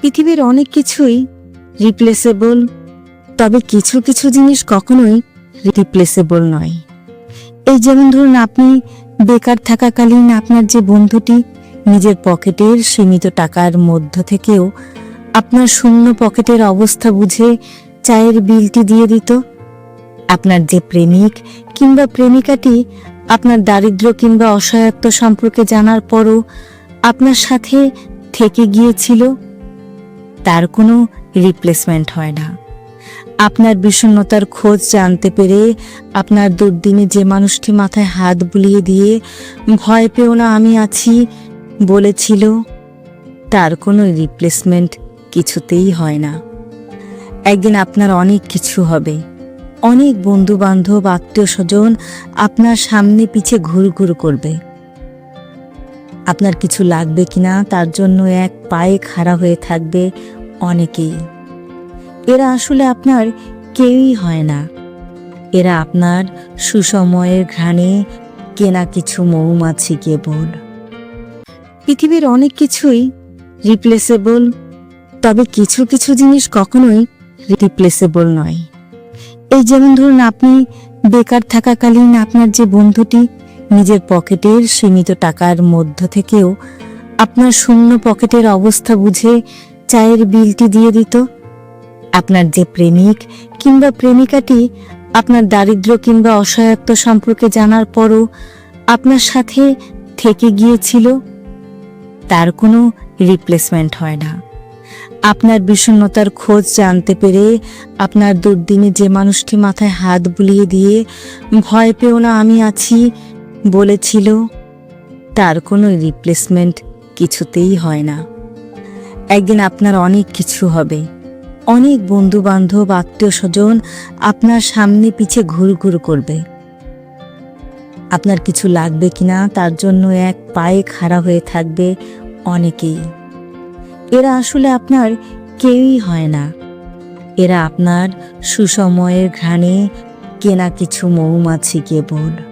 পৃথিবীর অনেক কিছুই রিপ্লেসেবল তবে কিছু কিছু জিনিস কখনোই রিপ্লেসেবল নয়। এই যেমন ধরুন আপনি বেকার থাকাকালীন আপনার যে বন্ধুটি নিজের পকেটের সীমিত টাকার মধ্য থেকেও আপনার শূন্য পকেটের অবস্থা বুঝে চায়ের বিলটি দিয়ে দিত। আপনার যে প্রেমিক কিংবা প্রেমিকাটি আপনার দারিদ্র কিংবা অসহায়ত্ব সম্পর্কে জানার পরও আপনার সাথে থেকে গিয়েছিল। তার কোনো রিপ্লেসমেন্ট হয় না। আপনার বিষণ্ণতার খোঁজ জানতে পেরে আপনার দুর্দিনে যে মানুষটি মাথায় হাত বুলিয়ে দিয়ে, ভয় পেও না, আমি আছি, বলেছিল, তার কোনো রিপ্লেসমেন্ট কিছুতেই হয় না। একদিন আপনার অনেক কিছু হবে। অনেক বন্ধু বান্ধব আত্মীয় স্বজন আপনার সামনে পিছে ঘুরঘুর করবে। আপনার কিছু লাগবে কিনা, তার জন্য এক পায়ে খাড়া হয়ে থাকবে অনেকেই। এরা আসলে আপনার কেউই হয় না। এরা আপনার সুসময়ের ঘ্রাণে কেনা কিছু মৌমাছি কেবল। পৃথিবীর অনেক কিছুই রিপ্লেসেবল তবে কিছু কিছু জিনিস কখনোই রিপ্লেসেবল নয়। এই যেমন ধরুন আপনি বেকার থাকাকালীন আপনার যে বন্ধুটি নিজের পকেটের সীমিত টাকার মধ্য থেকেও আপনার শূন্য পকেটের অবস্থা বুঝে চায়ের বিলটি দিয়ে দিত। আপনার যে প্রেমিক কিংবা প্রেমিকাটি আপনার দারিদ্র কিংবা অসহায়ত্ব সম্পর্কে জানার পরও আপনার সাথে থেকে গিয়েছিল, তার কোনো রিপ্লেসমেন্ট হয় না। আপনার বিষণ্ণতার খোঁজ জানতে পেরে আপনার দুর্দিনে যে মানুষটি মাথায় হাত বুলিয়ে দিয়ে, ভয় পেও না, আমি আছি বলেছিল, তার কোনো রিপ্লেসমেন্ট কিছুতেই হয় না। একদিন আপনার অনেক কিছু হবে। অনেক বন্ধু বান্ধব আত্মীয় স্বজন আপনার সামনে পিছে ঘুরঘুর করবে। আপনার কিছু লাগবে কিনা তার জন্য এক পায়ে খাড়া হয়ে থাকবে অনেকেই। এরা আসলে আপনার কেউই হয় না। এরা আপনার সুসময়ের ঘ্রাণে কেনা কিছু মৌমাছি কেবল।